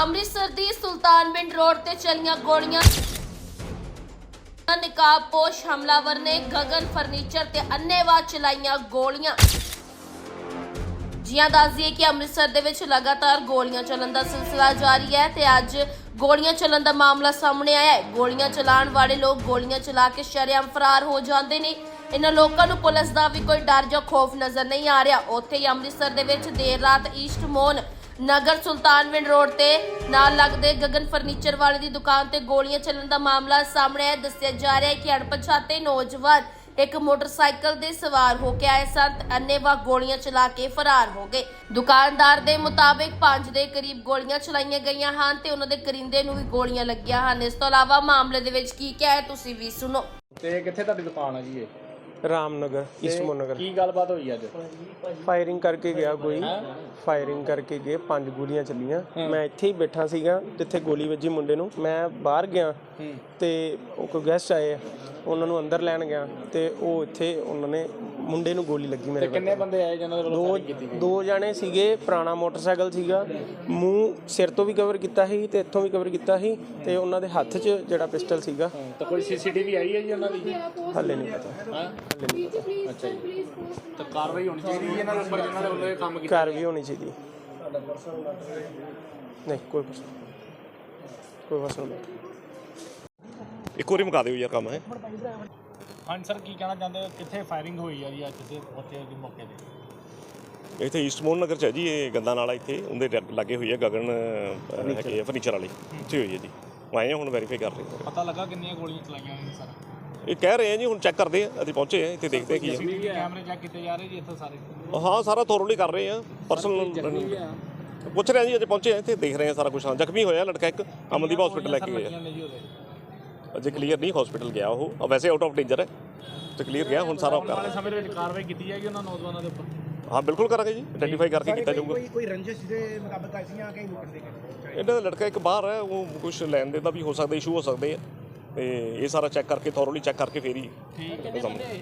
ਅੰਮ੍ਰਿਤਸਰ ਦੀ Sultanwind road ਤੇ ਚੱਲੀਆਂ ਗੋਲੀਆਂ ਨਕਾਬਪੋਸ਼ ਹਮਲਾਵਰ ਨੇ ਗਗਨ ਫਰਨੀਚਰ ਤੇ ਅੰਨੇਵਾਹ ਚਲਾਈਆਂ ਗੋਲੀਆਂ। ਜੀਆਂ ਦੱਸਦੀਏ ਕਿ ਅੰਮ੍ਰਿਤਸਰ ਦੇ ਵਿੱਚ ਲਗਾਤਾਰ ਗੋਲੀਆਂ ਚੱਲਣ ਦਾ ਸਿਲਸਿਲਾ ਜਾਰੀ ਹੈ ਤੇ ਅੱਜ ਗੋਲੀਆਂ ਚੱਲਣ ਦਾ ਮਾਮਲਾ ਸਾਹਮਣੇ ਆਇਆ ਹੈ। ਗੋਲੀਆਂ ਚਲਾਉਣ ਵਾਲੇ ਲੋਕ ਗੋਲੀਆਂ ਚਲਾ ਕੇ ਸ਼ਰੇਆਮ ਫਰਾਰ ਹੋ ਜਾਂਦੇ ਨੇ। ਇਹਨਾਂ ਲੋਕਾਂ ਨੂੰ ਪੁਲਿਸ ਦਾ ਵੀ ਕੋਈ ਡਰ ਜਾਂ ਖੌਫ ਨਜ਼ਰ ਨਹੀਂ ਆ ਰਿਹਾ। ਉੱਥੇ ਹੀ ਅੰਮ੍ਰਿਤਸਰ ਦੇ ਵਿੱਚ ਦੇਰ ਰਾਤ ਈਸਟ ਮੋਨ ਨਗਰ ਸੁਲਤਾਨਵਿੰਡ ਰੋਡ ਤੇ ਨਾਲ ਲੱਗਦੇ ਗਗਨ ਫਰਨੀਚਰ ਵਾਲੇ ਦੀ ਦੁਕਾਨ ਤੇ ਗੋਲੀਆਂ ਚੱਲਣ ਦਾ ਮਾਮਲਾ ਸਾਹਮਣੇ ਆਇਆ। ਦੱਸਿਆ ਜਾ ਰਿਹਾ ਹੈ ਕਿ ਅਣਪਛਾਤੇ ਨੌਜਵਾਨ ਇੱਕ ਮੋਟਰਸਾਈਕਲ ਦੇ ਸਵਾਰ ਹੋ ਕੇ ਆਏ ਸਨ ਤੇ ਗੋਲੀਆਂ ਚਲਾ ਕੇ ਫਰਾਰ ਹੋ ਗਏ। ਦੁਕਾਨਦਾਰ ਦੇ ਮੁਤਾਬਿਕ ਪੰਜ ਦੇ ਕਰੀਬ ਗੋਲੀਆਂ ਚਲਾਈਆਂ ਗਈਆਂ ਹਨ ਤੇ ਉਹਨਾਂ ਦੇ ਕਰਿੰਦੇ ਨੂੰ ਵੀ ਗੋਲੀਆਂ ਲੱਗੀਆਂ ਹਨ। ਇਸ ਤੋਂ ਇਲਾਵਾ ਮਾਮਲੇ ਦੇ ਵਿੱਚ ਕੀ ਕਿਹਾ ਹੈ, ਤੁਸੀਂ ਵੀ ਸੁਣੋ। ਤੇ ਕਿੱਥੇ ਤੁਹਾਡੀ ਦੁਕਾਨ ਆ ਜੀ ਇਹ? ਰਾਮਨਗਰ ਈਸਟਮੋ ਨਗਰ ਕੀ ਗੱਲਬਾਤ ਹੋਈ ਅੱਜ? ਫਾਇਰਿੰਗ ਕਰਕੇ ਗਿਆ ਕੋਈ। ਫਾਇਰਿੰਗ ਕਰਕੇ ਗਏ ਪੰਜ ਗੋਲੀਆਂ ਚੱਲੀਆਂ। ਮੈਂ ਇੱਥੇ ਹੀ ਬੈਠਾ ਸੀਗਾ ਜਿੱਥੇ ਗੋਲੀ ਵੱਜੀ ਮੁੰਡੇ ਨੂੰ। ਮੈਂ ਬਾਹਰ ਗਿਆ ਤੇ ਉਹ ਕੋਈ ਗੈਸਟ ਆਏ ਉਹਨਾਂ ਨੂੰ ਅੰਦਰ ਲੈਣ ਗਿਆ ਤੇ ਉਹ ਇੱਥੇ ਉਹਨਾਂ ਨੇ ਮੁੰਡੇ ਨੂੰ ਗੋਲੀ ਲੱਗੀ ਮੇਰੇ ਕਿੰਨੇ ਬੰਦੇ ਆਏ ਜਿਹਨਾਂ ਦੇ ਵੱਲੋਂ ਦੋ ਫਾਇਰਿੰਗ ਕੀਤੀ ਗਈ? ਦੋ ਜਾਣੇ ਸੀਗੇ ਪੁਰਾਣਾ ਮੋਟਰਸਾਈਕਲ ਸੀਗਾ। ਮੂੰਹ ਸਿਰ ਤੋਂ ਵੀ ਕਵਰ ਕੀਤਾ ਸੀ ਤੇ ਇੱਥੋਂ ਵੀ ਕਵਰ ਕੀਤਾ ਸੀ ਤੇ ਉਹਨਾਂ ਦੇ ਹੱਥ 'ਚ ਜਿਹੜਾ ਪਿਸਟਲ ਸੀਗਾ। ਹਾਂ, ਤਾਂ ਕੋਈ ਸੀਸੀਟੀਵੀ ਆਈ ਹੈ ਜੀ ਉਹਨਾਂ ਦੀ? ਹੱਲੇ ਨਹੀਂ ਪਤਾ। ਹਾਂ? ਹੱਲੇ ਨਹੀਂ ਪਤਾ। ਅੱਛਾ ਜੀ। ਤਾਂ ਕਾਰਵਾਈ ਹੋਣੀ ਚਾਹੀਦੀ ਹੈ ਇਹਨਾਂ ਦੇ ਉੱਪਰ ਜਿਨ੍ਹਾਂ ਦੇ ਵੱਲੋਂ ਇਹ ਕੰਮ ਕੀਤਾ ਘਰ ਵੀ ਹੋਣੀ ਚਾਹੀਦੀ ਨਹੀਂ ਕੋਈ ਨਹੀਂ। ਕੋਈ ਫਸਲ ਨਹੀਂ। ਇੱਕ ਵਾਰੀ ਮੁਕਾ ਦਿਓ ਯਾਰ ਕੰਮ ਹੈ। ਹਾਂਜੀ ਸਰ ਕੀ ਕਹਿਣਾ ਚਾਹੁੰਦੇ ਹੋ? ਕਿੱਥੇ ਫਾਇਰਿੰਗ ਹੋਈ ਹੈ ਜੀ ਅੱਜ ਦੇ ਉੱਥੇ ਦੇ ਮੌਕੇ ਤੇ? ਇੱਥੇ ਈਸਟਮੋਨ ਨਗਰ ਚ ਹੈ ਜੀ ਇਹ ਗੰਦਾ ਨਾਲਾ ਇੱਥੇ ਉਹਦੇ ਲਾਗੇ ਹੋਈ ਹੈ ਗਗਨ ਅਹ, ਹੈਗੇ ਆ ਫਰਨੀਚਰ ਵਾਲੀ। ਇੱਥੇ ਹੋਈ ਹੈ ਜੀ। ਆਏ ਹੁਣ ਵੈਰੀਫਾਈ ਕਰ ਰਹੇ ਹਾਂ ਪਤਾ ਲੱਗਾ ਕਿੰਨੀਆਂ ਗੋਲੀਆਂ ਚਲਾਈਆਂ ਨੇ ਸਰ? ਇਹ ਕਹਿ ਰਹੇ ਆ ਜੀ ਹੁਣ ਚੈੱਕ ਕਰਦੇ ਆ ਅਸੀਂ ਪਹੁੰਚੇ ਆ ਇੱਥੇ ਦੇਖਦੇ ਆ ਕੀ ਹੈ ਸੀਸੀਟੀਵੀ ਕੈਮਰੇ ਚੈੱਕ ਕੀਤੇ ਜਾ ਰਹੇ ਜੀ ਇੱਥੇ ਸਾਰੇ? ਹਾਂ ਸਾਰਾ ਥੋਰਲੀ ਕਰ ਰਹੇ ਆ ਪਰਸਨਲ ਪੁੱਛ ਰਹੇ ਆ ਜੀ ਅਜੇ ਪਹੁੰਚੇ ਆ ਇੱਥੇ ਦੇਖ ਰਹੇ ਆ ਸਾਰਾ ਕੁਝ ਹਾਂ ਜ਼ਖਮੀ ਹੋਇਆ ਲੜਕਾ ਇੱਕ ਅਮਨਦੀਪ ਹਸਪੀਟਲ ਲੈ ਕੇ ਗਏ ਆ ਨੇ ਜੀ ਉਹਦੇ। ਅਜੇ ਕਲੀਅਰ ਨਹੀਂ ਹਸਪੀਟਲ ਗਿਆ ਉਹ। ਵੈਸੇ ਆਊਟ ਆਫ ਡੇਂਜਰ ਹੈ। ਤੇ ਕਲੀਅਰ ਗਿਆ ਹੁਣ ਸਾਰਾ ਉਹ ਕਰ। ਵਾਲੇ ਸਮੇਂ ਦੇ ਵਿੱਚ ਕਾਰਵਾਈ ਕੀਤੀ ਜਾਏਗੀ ਉਹਨਾਂ ਨੌਜਵਾਨਾਂ ਦੇ ਉੱਪਰ। ਹਾਂ ਬਿਲਕੁਲ ਕਰਾਂਗੇ ਜੀ। ਆਈਡੈਂਟੀਫਾਈ ਕਰਕੇ ਕੀਤਾ ਜਾਊਗਾ। ਕੋਈ ਕੋਈ ਰੰਜਿਸ਼ ਦੇ ਮੁਤਾਬਕ ਆਈਆਂ ਕਿ ਲੁੱਟਣ ਦੇ ਇਹਨਾਂ ਦਾ ਲੜਕਾ ਇੱਕ ਬਾਹਰ ਹੈ ਉਹ ਕੁਝ ਲੈਣ ਦੇ ਦਾ ਵੀ ਹੋ ਸਕਦਾ ਇਸ਼ੂ ਹੋ ਸਕਦੇ ਆ। ਤੇ ਇਹ ਸਾਰਾ ਚੈੱਕ ਕਰਕੇ ਥੋਰਲੀ ਚੈੱਕ ਕਰਕੇ ਫੇਰ ਹੀ ਠੀਕ ਕੰਮ